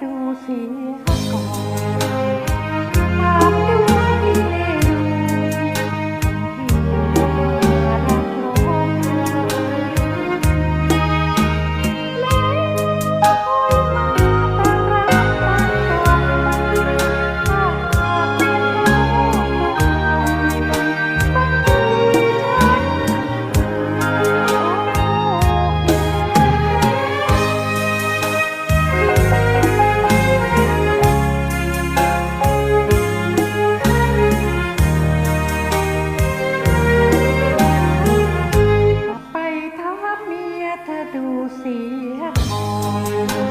ดูเสียก่อน เธอดูเสียก่อน